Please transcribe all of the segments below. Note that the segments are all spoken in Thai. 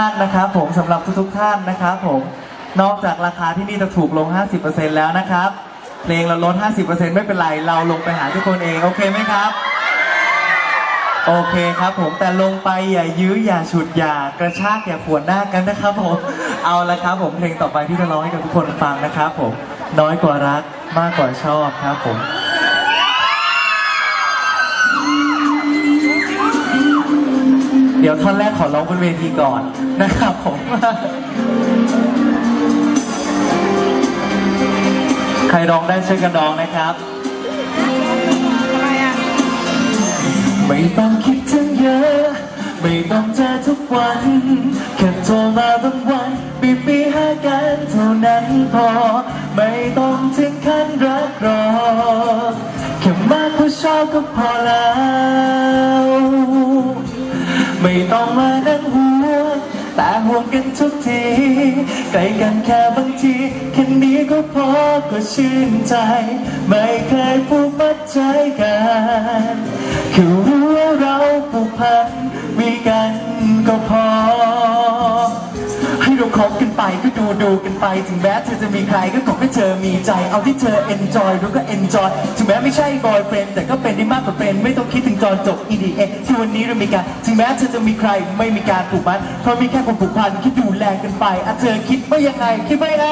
ท่านนะครับ ผมสำหรับทุกๆท่านนะครับ ผมนอกจากราคาที่นี่จะถูกลง 50%แล้วนะครับ เพลงเราลด 50%ไม่เป็นไร เราลงไปหาทุกคนเอง โอเคไหมครับ โอเคครับผม แต่ลงไปอย่ายื้ออย่าฉุดอย่ากระชากอย่าขวนหน้ากันนะครับผม เอาละครับผมเพลงต่อไปที่จะร้องให้กับทุกคนฟังนะครับผม น้อยกว่ารักมากกว่าชอบครับผม เดี๋ยวท่อนแรกขอร้องบนเวทีก่อนนะครับผม ใครร้องได้ช่วยกันร้องนะครับ ไม่ต้องคิดถึงเยอะ ไม่ต้องเจอทุกวัน แค่โทรมาบางวันปีปีหากันเท่านั้นพอ ไม่ต้องถึงขั้นรักรอแค่มากกว่าชอบก็พอแล้ว ไม่ต้องมานั่งห่วงแต่ห่วงกันทุกทีใกล้กันแค่บางทีแค่นี้ก็พอก็ชื่นใจ ไม่เคยผูกมัดใจกันคือรู้ว่าเราผูกพันมีกันก็พอ บกันไปก็ดูดูกันไป ถึงแม้เธอจะมีใครก็ขอให้เธอมีใจ เอาที่เธอ enjoy รู้ก็ enjoy ถึงแม้ไม่ใช่ boyfriend แต่ก็เป็นได้มากกว่าเป็นไม่ต้องคิดถึงตอนจบ EDA ที่วันนี้เรามีกันถึงแม้เธอจะมีใครไม่มีการผูกมัดเพราะมีแค่ความผูกพันที่ดูแลกันไปอะเธอคิดว่ายังไงคิดว่ายังไง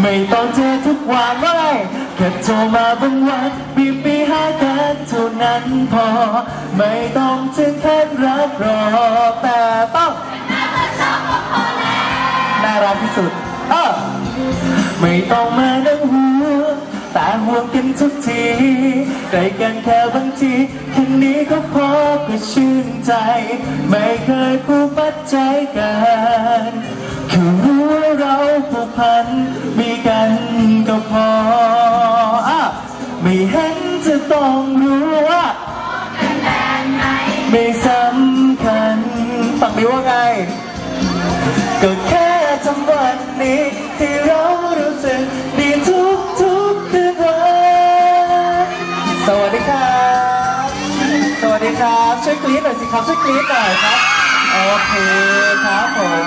ไม่ต้องเจอทุกวันว่าไงแค่โทรมาบางวันปีปีหากันเท่านั้นพอ ไม่ต้องถึงขั้นรักรอแต่ต้อง รักที่สุด เออ ไม่ต้องมานั่งห่วแต่ห่วงกันทุกทีใกล้กันแค่บางทีแค่นี้ก็พอก็ชื่นใจ ไม่เคยผูกมัดใจกันคือรู้ว่าเราผูกพัน มีกันก็พออะไม่เห็นจะต้องรู้ว่าไม่สำคัญฟังดีว่าไงก็แค่ นี้ที่เรารู้สึกดีทุกทุกคืนวันสวัสดีครับ สวัสดีครับ ช่วยกรี๊ดหน่อยสิครับ ช่วยกรี๊ดหน่อยครับ โอเคครับผม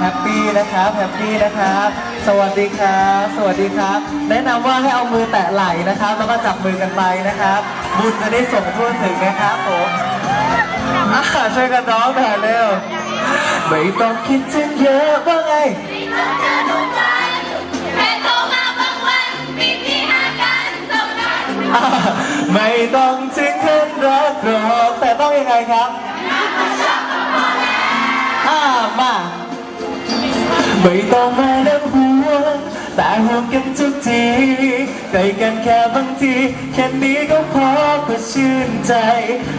แฮปปี้นะครับ แฮปปี้นะครับ สวัสดีครับ สวัสดีครับ แนะนำว่าให้เอามือแตะไหล่นะครับ แล้วก็จับมือกันไปนะครับ บุญจะได้ส่งทั่วถึงนะครับผมอะช่วยกันร้องหน่อยเร็ว ไม่ต้องคิดถึงเยอะว่าไง ไม่ต้องถึงขั้นรักรอกแต่ต้องยังไงครับอ่ามาไม่ต้องมานั่งห่วงแต่ห่วงกันทุกทีใกล้กันแค่บางที แค่นี้ก็พอก็ชื่นใจ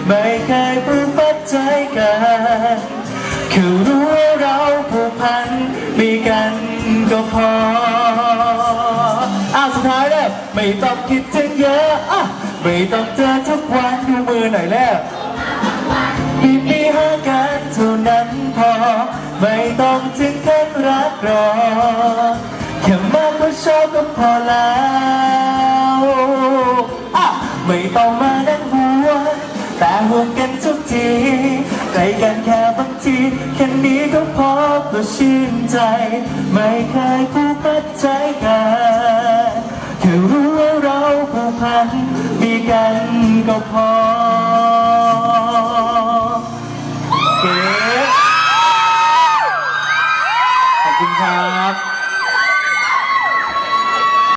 ไม่เคยผูกมัดใจกันคือรู้ มีกันก็พออ้าสุดท้ายเลยไม่ต้องคิดถึงเยอะอะไม่ต้องเจอทุกวันดูมือหน่อยแล้วมีปีหากันเท่านั้นพอ ไม่ต้องถึงขั้นรักรอแค่มากกว่าชอบก็พอแล้วอะไม่ต้องมานั่งห่วแต่ห่วงกันทุกทีใกล้กันแค่ นี้ก็พอก็ชื่นใจ ไม่เคยผูกพัดใจกันแค่รู้ว่าเราผูกพันมีกันก็พอ